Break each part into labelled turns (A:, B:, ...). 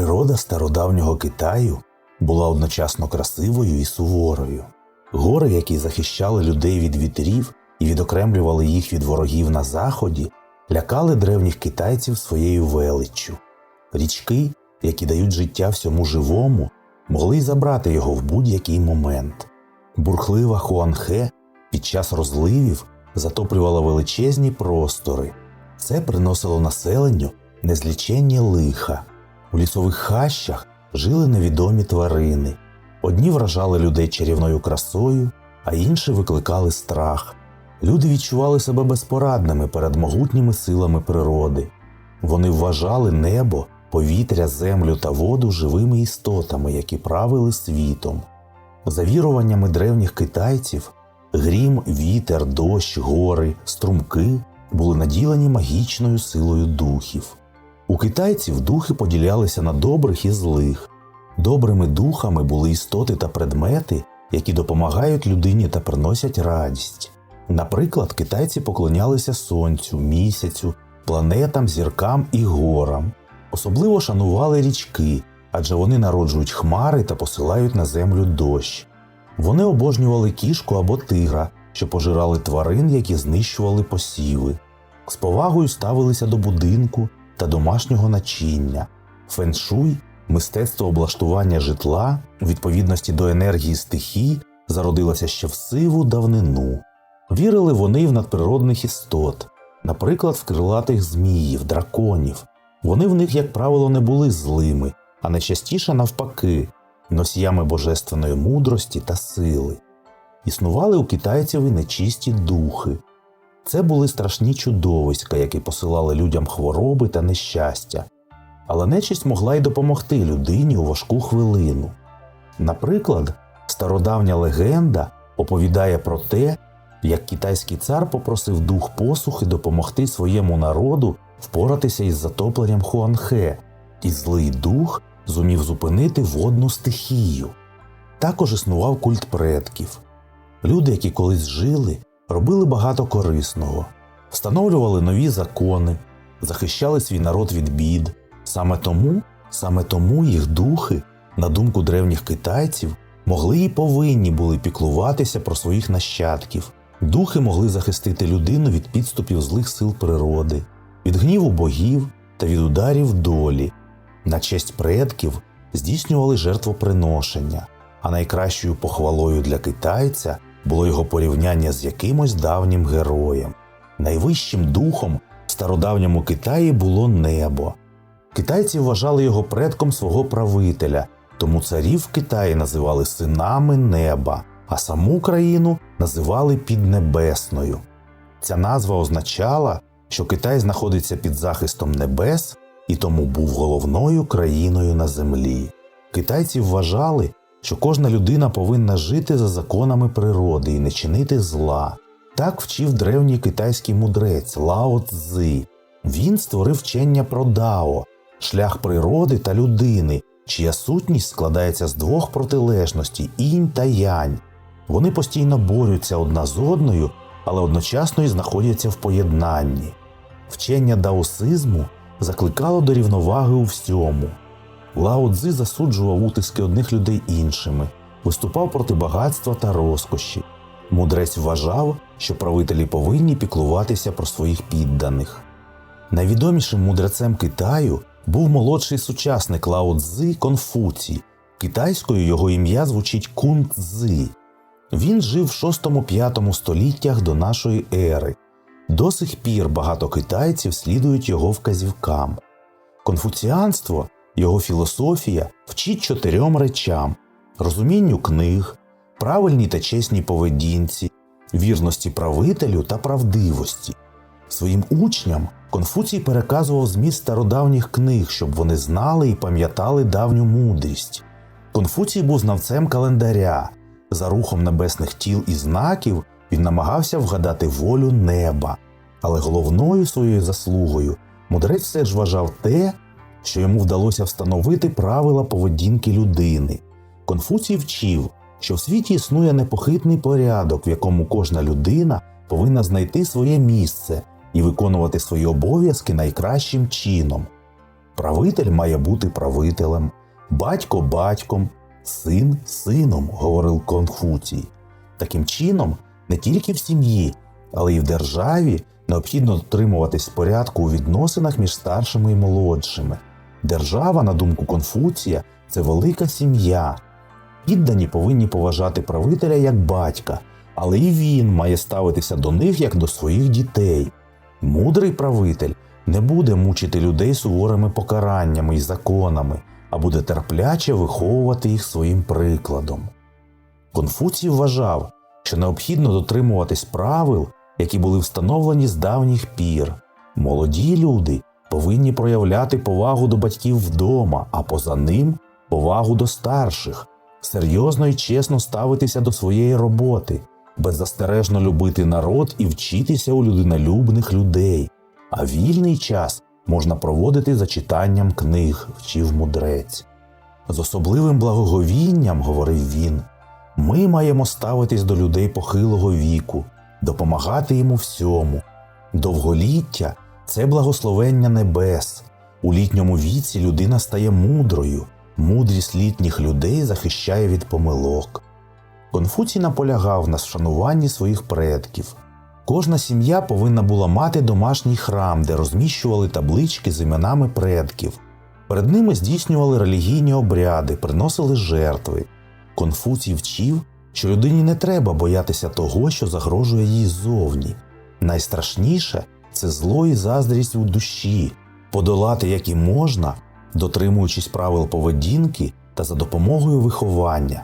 A: Природа стародавнього Китаю була одночасно красивою і суворою. Гори, які захищали людей від вітрів і відокремлювали їх від ворогів на заході, лякали древніх китайців своєю величчю. Річки, які дають життя всьому живому, могли й забрати його в будь-який момент. Бурхлива Хуанхе під час розливів затоплювала величезні простори. Це приносило населенню незліченні лиха. У лісових хащах жили невідомі тварини. Одні вражали людей чарівною красою, а інші викликали страх. Люди відчували себе безпорадними перед могутніми силами природи. Вони вважали небо, повітря, землю та воду живими істотами, які правили світом. За віруваннями древніх китайців, грім, вітер, дощ, гори, струмки були наділені магічною силою духів. У китайців духи поділялися на добрих і злих. Добрими духами були істоти та предмети, які допомагають людині та приносять радість. Наприклад, китайці поклонялися сонцю, місяцю, планетам, зіркам і горам. Особливо шанували річки, адже вони народжують хмари та посилають на землю дощ. Вони обожнювали кішку або тигра, що пожирали тварин, які знищували посіви. З повагою ставилися до будинку та домашнього начиння. Феншуй, мистецтво облаштування житла у відповідності до енергії стихій, зародилося ще в сиву давнину. Вірили вони в надприродних істот, наприклад, в крилатих зміїв, драконів. Вони в них, як правило, не були злими, а найчастіше навпаки, носіями божественної мудрості та сили. Існували у китайців і нечисті духи. Це були страшні чудовиська, які посилали людям хвороби та нещастя, але нечисть могла й допомогти людині у важку хвилину. Наприклад, стародавня легенда оповідає про те, як китайський цар попросив дух посухи допомогти своєму народу впоратися із затопленням Хуанхе, і злий дух зумів зупинити водну стихію. Також існував культ предків. Люди, які колись жили, робили багато корисного, встановлювали нові закони, захищали свій народ від бід. Саме тому, саме тому їх духи, на думку древніх китайців, могли і повинні були піклуватися про своїх нащадків. Духи могли захистити людину від підступів злих сил природи, від гніву богів та від ударів долі. На честь предків здійснювали жертвоприношення, а найкращою похвалою для китайця було його порівняння з якимось давнім героєм. Найвищим духом в стародавньому Китаї було небо. Китайці вважали його предком свого правителя, тому царів Китаї називали синами неба, а саму країну називали Піднебесною. Ця назва означала, що Китай знаходиться під захистом небес і тому був головною країною на землі. Китайці вважали, що кожна людина повинна жити за законами природи і не чинити зла. Так вчив древній китайський мудрець Лао Цзи. Він створив вчення про Дао, шлях природи та людини, чия сутність складається з двох протилежностей інь та янь. Вони постійно борються одна з одною, але одночасно й знаходяться в поєднанні. Вчення даосизму закликало до рівноваги у всьому. Лао Цзи засуджував утиски одних людей іншими, виступав проти багатства та розкоші. Мудрець вважав, що правителі повинні піклуватися про своїх підданих. Найвідомішим мудрецем Китаю був молодший сучасник Лао Цзи Конфуцій. Китайською його ім'я звучить Кун Цзи. Він жив в 6-5 століттях до нашої ери. До сих пір багато китайців слідують його вказівкам. Конфуціанство, його філософія вчить чотирьом речам: розумінню книг, правильній та чесній поведінці, вірності правителю та правдивості. Своїм учням Конфуцій переказував зміст стародавніх книг, щоб вони знали і пам'ятали давню мудрість. Конфуцій був знавцем календаря. За рухом небесних тіл і знаків він намагався вгадати волю неба, але головною своєю заслугою мудрець все ж вважав те, що йому вдалося встановити правила поведінки людини. Конфуцій вчив, що в світі існує непохитний порядок, в якому кожна людина повинна знайти своє місце і виконувати свої обов'язки найкращим чином. Правитель має бути правителем, батько батьком, син сином, говорив Конфуцій. Таким чином, не тільки в сім'ї, але й в державі необхідно дотримуватись порядку у відносинах між старшими і молодшими. Держава, на думку Конфуція, це велика сім'я. Піддані повинні поважати правителя як батька, але і він має ставитися до них як до своїх дітей. Мудрий правитель не буде мучити людей суворими покараннями і законами, а буде терпляче виховувати їх своїм прикладом. Конфуцій вважав, що необхідно дотримуватись правил, які були встановлені з давніх пір. Молоді люди повинні проявляти повагу до батьків вдома, а поза ним повагу до старших, серйозно і чесно ставитися до своєї роботи, беззастережно любити народ і вчитися у людинолюбних людей, а вільний час можна проводити за читанням книг, вчив мудрець. З особливим благоговінням, говорив він, ми маємо ставитись до людей похилого віку, допомагати їм у всьому. Довголіття це благословення небес. У літньому віці людина стає мудрою, мудрість літніх людей захищає від помилок. Конфуцій наполягав на вшануванні своїх предків. Кожна сім'я повинна була мати домашній храм, де розміщували таблички з іменами предків. Перед ними здійснювали релігійні обряди, приносили жертви. Конфуцій вчив, що людині не треба боятися того, що загрожує їй ззовні. Найстрашніше це зло і заздрість у душі, подолати які можна, дотримуючись правил поведінки та за допомогою виховання.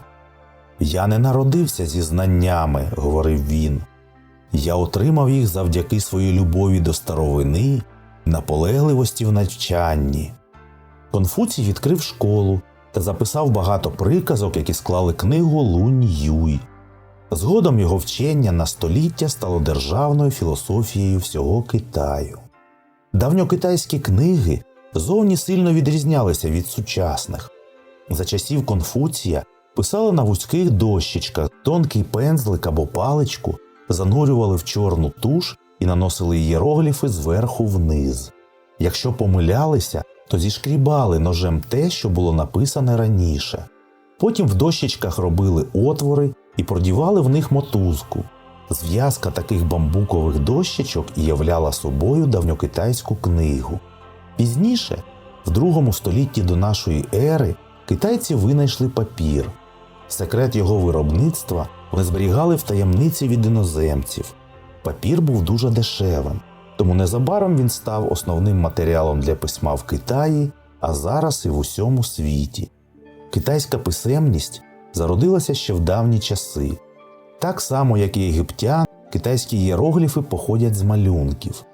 A: Я не народився зі знаннями, говорив він. Я отримав їх завдяки своїй любові до старовини, наполегливості в навчанні. Конфуцій відкрив школу та записав багато приказок, які склали книгу Лунь Юй. Згодом його вчення на століття стало державною філософією всього Китаю. Давньокитайські книги зовні сильно відрізнялися від сучасних. За часів Конфуція писали на вузьких дощечках, тонкий пензлик або паличку, занурювали в чорну туш і наносили ієрогліфи зверху вниз. Якщо помилялися, то зішкрібали ножем те, що було написане раніше. Потім в дощечках робили отвори і продівали в них мотузку. Зв'язка таких бамбукових дощечок і являла собою давньокитайську книгу. Пізніше, в другому столітті до нашої ери, китайці винайшли папір. Секрет його виробництва вони зберігали в таємниці від іноземців. Папір був дуже дешевим, тому незабаром він став основним матеріалом для письма в Китаї, а зараз і в усьому світі. Китайська писемність зародилася ще в давні часи. Так само, як і єгиптян, китайські ієрогліфи походять з малюнків.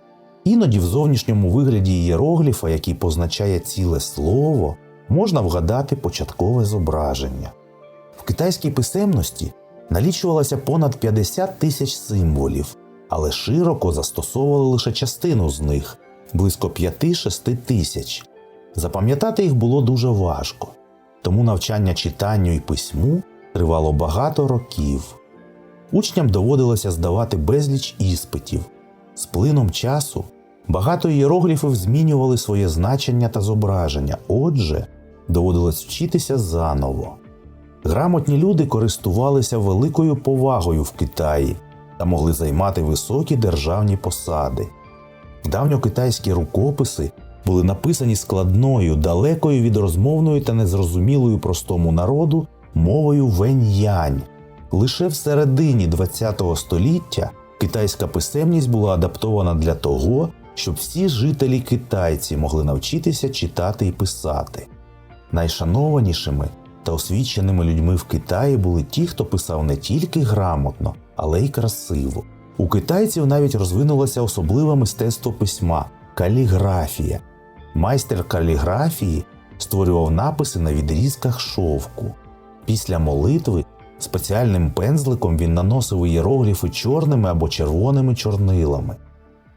A: Іноді в зовнішньому вигляді ієрогліфа, який позначає ціле слово, можна вгадати початкове зображення. В китайській писемності налічувалося понад 50 тисяч символів, але широко застосовували лише частину з них близько 5-6 тисяч. Запам'ятати їх було дуже важко, тому навчання читанню і письму тривало багато років. Учням доводилося здавати безліч іспитів. З плином часу багато ієрогліфів змінювали своє значення та зображення, отже, доводилось вчитися заново. Грамотні люди користувалися великою повагою в Китаї та могли займати високі державні посади. Давньокитайські рукописи були написані складною, далекою від розмовної та незрозумілою простому народу мовою вень-янь. Лише в середині ХХ століття китайська писемність була адаптована для того, щоб всі жителі китайці могли навчитися читати і писати. Найшанованішими та освіченими людьми в Китаї були ті, хто писав не тільки грамотно, але й красиво. У китайців навіть розвинулося особливе мистецтво письма каліграфія. Майстер каліграфії створював написи на відрізках шовку. Після молитви спеціальним пензликом він наносив ієрогліфи чорними або червоними чорнилами.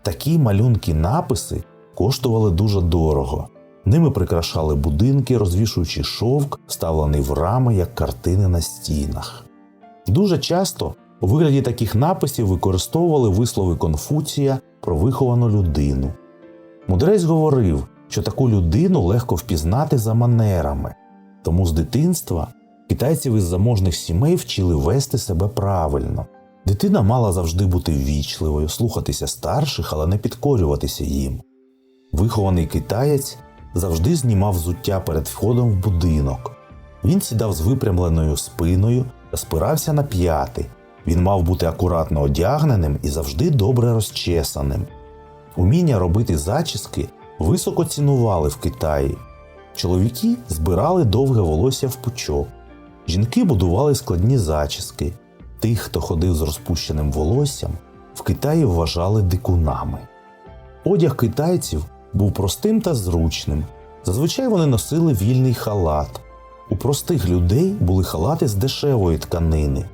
A: Такі малюнки написи коштували дуже дорого. Ними прикрашали будинки, розвішуючи шовк, вставлений в рами як картини на стінах. Дуже часто у вигляді таких написів використовували вислови Конфуція про виховану людину. Мудрець говорив, що таку людину легко впізнати за манерами, тому з дитинства китайців із заможних сімей вчили вести себе правильно. Дитина мала завжди бути ввічливою, слухатися старших, але не підкорюватися їм. Вихований китаєць завжди знімав взуття перед входом в будинок. Він сідав з випрямленою спиною та спирався на п'яти. Він мав бути акуратно одягненим і завжди добре розчесаним. Уміння робити зачіски високо цінували в Китаї. Чоловіки збирали довге волосся в пучок, жінки будували складні зачіски. Тих, хто ходив з розпущеним волоссям, в Китаї вважали дикунами. Одяг китайців був простим та зручним. Зазвичай вони носили вільний халат. У простих людей були халати з дешевої тканини.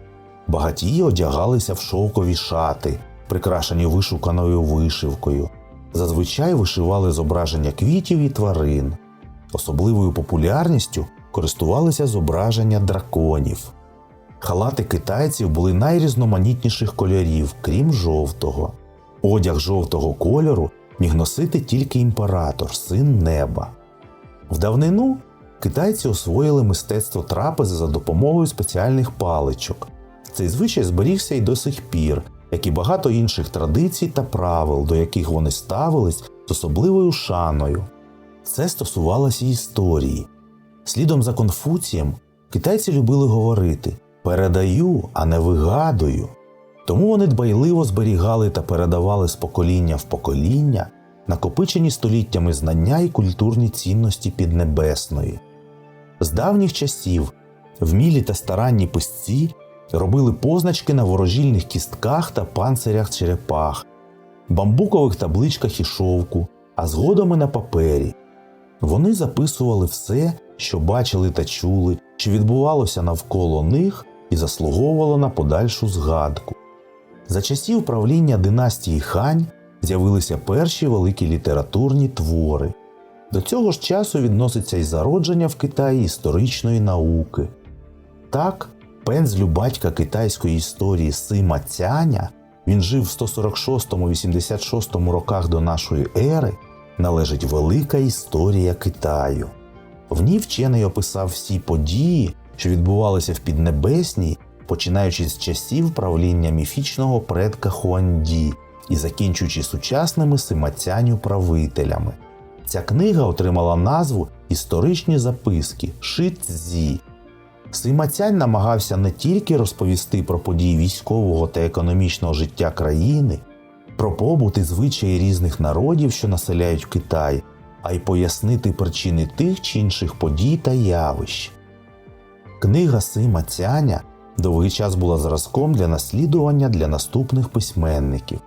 A: Багатії одягалися в шовкові шати, прикрашені вишуканою вишивкою. Зазвичай вишивали зображення квітів і тварин. Особливою популярністю користувалися зображення драконів. Халати китайців були найрізноманітніших кольорів, крім жовтого. Одяг жовтого кольору міг носити тільки імператор, син неба. В давнину китайці освоїли мистецтво трапези за допомогою спеціальних паличок. Цей звичай зберігся й до сих пір, як і багато інших традицій та правил, до яких вони ставились з особливою шаною. Це стосувалося історії. Слідом за Конфуцієм китайці любили говорити передаю, а не вигадую. Тому вони дбайливо зберігали та передавали з покоління в покоління накопичені століттями знання і культурні цінності Піднебесної. З давніх часів вмілі та старанні писці робили позначки на ворожільних кістках та панцирях черепах, бамбукових табличках і шовку, а згодом і на папері. Вони записували все, що бачили та чули, що відбувалося навколо них і заслуговувало на подальшу згадку. За часів правління династії Хань з'явилися перші великі літературні твори. До цього ж часу відноситься й зародження в Китаї історичної науки. Так, пензлю батька китайської історії Сима Цяня, він жив в 146-86 роках до нашої ери, належить велика історія Китаю. В ній вчений описав всі події, що відбувалися в Піднебесній, починаючи з часів правління міфічного предка Хуанді і закінчуючи сучасними симацяню правителями. Ця книга отримала назву Історичні записки Ши-Цзі. Симацянь намагався не тільки розповісти про події військового та економічного життя країни, про побут і звичаї різних народів, що населяють Китай, а й пояснити причини тих чи інших подій та явищ. Книга Сима Цяня довгий час була зразком для наслідування для наступних письменників.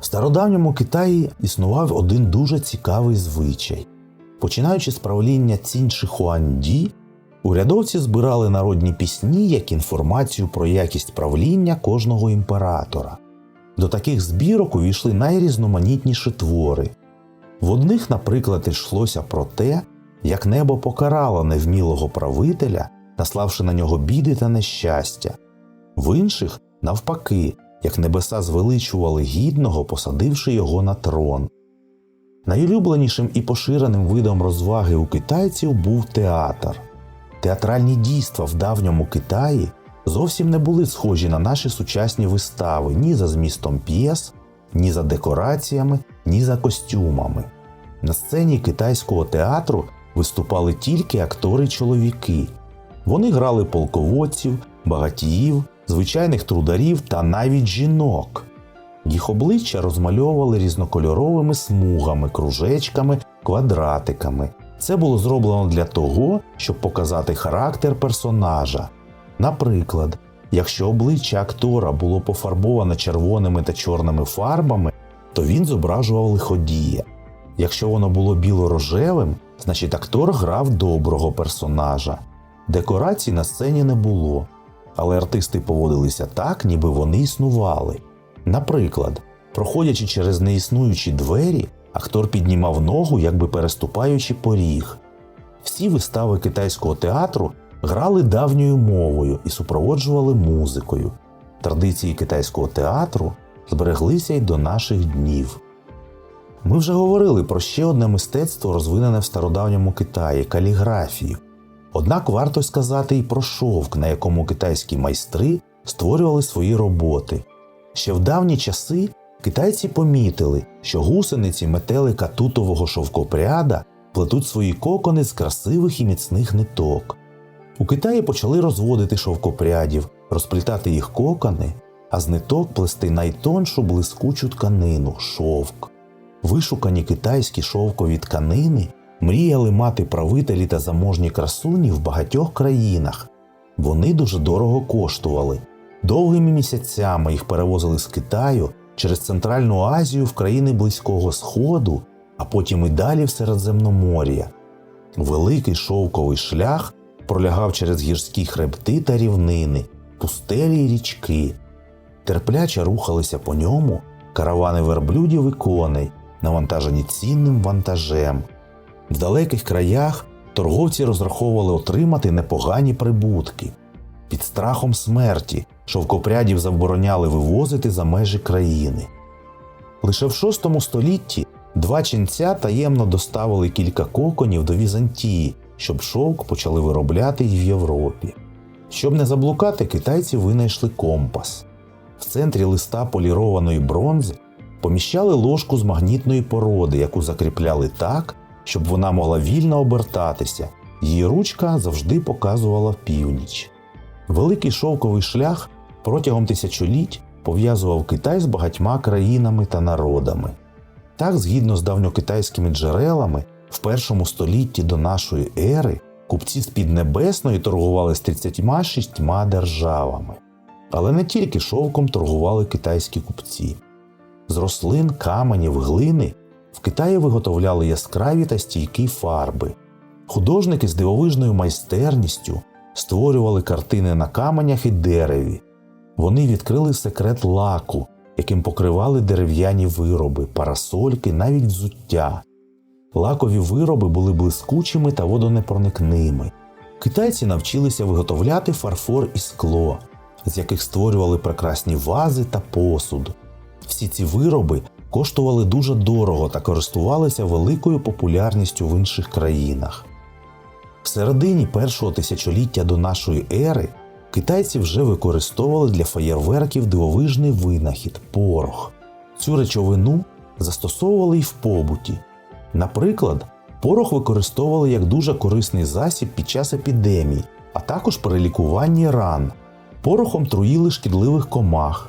A: В стародавньому Китаї існував один дуже цікавий звичай. Починаючи з правління Цінь Шихуанді, урядовці збирали народні пісні як інформацію про якість правління кожного імператора. До таких збірок увійшли найрізноманітніші твори. В одних, наприклад, йшлося про те, як небо покарало невмілого правителя, наславши на нього біди та нещастя, в інших, навпаки, як небеса звеличували гідного, посадивши його на трон. Найулюбленішим і поширеним видом розваги у китайців був театр. Театральні дійства в давньому Китаї зовсім не були схожі на наші сучасні вистави ні за змістом п'єс, ні за декораціями, ні за костюмами. На сцені китайського театру виступали тільки актори-чоловіки. Вони грали полководців, багатіїв, звичайних трударів та навіть жінок. Їх обличчя розмальовували різнокольоровими смугами, кружечками, квадратиками. Це було зроблено для того, щоб показати характер персонажа. Наприклад, якщо обличчя актора було пофарбоване червоними та чорними фарбами, то він зображував лиходія. Якщо воно було біло-рожевим, значить актор грав доброго персонажа. Декорацій на сцені не було, але артисти поводилися так, ніби вони існували. Наприклад, проходячи через неіснуючі двері, актор піднімав ногу, якби переступаючи поріг. Всі вистави китайського театру грали давньою мовою і супроводжували музикою. Традиції китайського театру збереглися й до наших днів. Ми вже говорили про ще одне мистецтво, розвинене в стародавньому Китаї каліграфію. Однак варто сказати і про шовк, на якому китайські майстри створювали свої роботи. Ще в давні часи китайці помітили, що гусениці метелика тутового шовкопряда плетуть свої кокони з красивих і міцних ниток. У Китаї почали розводити шовкопрядів, розплітати їх кокони, а з ниток плести найтоншу блискучу тканину шовк. Вишукані китайські шовкові тканини мріяли мати правителі та заможні красуні в багатьох країнах. Вони дуже дорого коштували. Довгими місяцями їх перевозили з Китаю через Центральну Азію в країни Близького Сходу, а потім і далі в Середземномор'я. Великий шовковий шлях пролягав через гірські хребти та рівнини, пустелі й річки. Терпляче рухалися по ньому каравани верблюдів і коней, навантажені цінним вантажем. В далеких краях торговці розраховували отримати непогані прибутки. Під страхом смерті шовкопрядів забороняли вивозити за межі країни. Лише в VI столітті два ченця таємно доставили кілька коконів до Візантії, щоб шовк почали виробляти й в Європі. Щоб не заблукати, китайці винайшли компас. В центрі листа полірованої бронзи поміщали ложку з магнітної породи, яку закріпляли так, щоб вона могла вільно обертатися. Її ручка завжди показувала північ. Великий шовковий шлях протягом тисячоліть пов'язував Китай з багатьма країнами та народами. Так, згідно з давньокитайськими джерелами, в першому столітті до нашої ери купці з Піднебесної торгували з 36 державами. Але не тільки шовком торгували китайські купці. З рослин, каменів, глини в Китаї виготовляли яскраві та стійкі фарби. Художники з дивовижною майстерністю створювали картини на каменях і дереві. Вони відкрили секрет лаку, яким покривали дерев'яні вироби, парасольки, навіть взуття. Лакові вироби були блискучими та водонепроникними. Китайці навчилися виготовляти фарфор і скло, з яких створювали прекрасні вази та посуд. Всі ці вироби коштували дуже дорого та користувалися великою популярністю в інших країнах. В середині першого тисячоліття до нашої ери китайці вже використовували для феєрверків дивовижний винахід порох. Цю речовину застосовували й в побуті. Наприклад, порох використовували як дуже корисний засіб під час епідемій, а також при лікуванні ран. Порохом труїли шкідливих комах.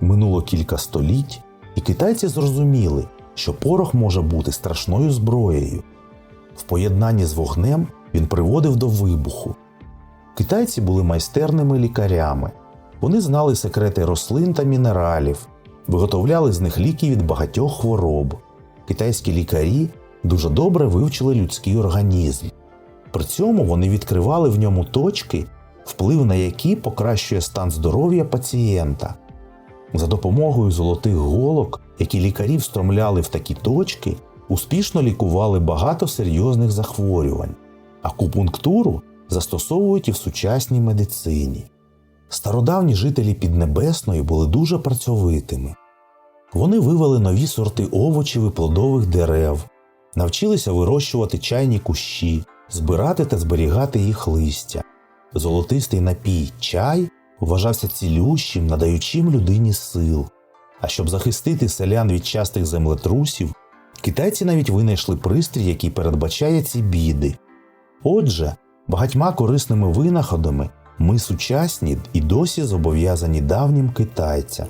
A: Минуло кілька століть, і китайці зрозуміли, що порох може бути страшною зброєю. В поєднанні з вогнем він приводив до вибуху. Китайці були майстерними лікарями. Вони знали секрети рослин та мінералів, виготовляли з них ліки від багатьох хвороб. Китайські лікарі дуже добре вивчили людський організм. При цьому вони відкривали в ньому точки, вплив на які покращує стан здоров'я пацієнта. За допомогою золотих голок, які лікарі встромляли в такі точки, успішно лікували багато серйозних захворювань. Акупунктуру застосовують і в сучасній медицині. Стародавні жителі Піднебесної були дуже працьовитими. Вони вивели нові сорти овочів і плодових дерев, навчилися вирощувати чайні кущі, збирати та зберігати їх листя. Золотистий напій чай вважався цілющим, надаючим людині сил. А щоб захистити селян від частих землетрусів, китайці навіть винайшли пристрій, який передбачає ці біди. Отже, багатьма корисними винаходами ми сучасні і досі зобов'язані давнім китайцям.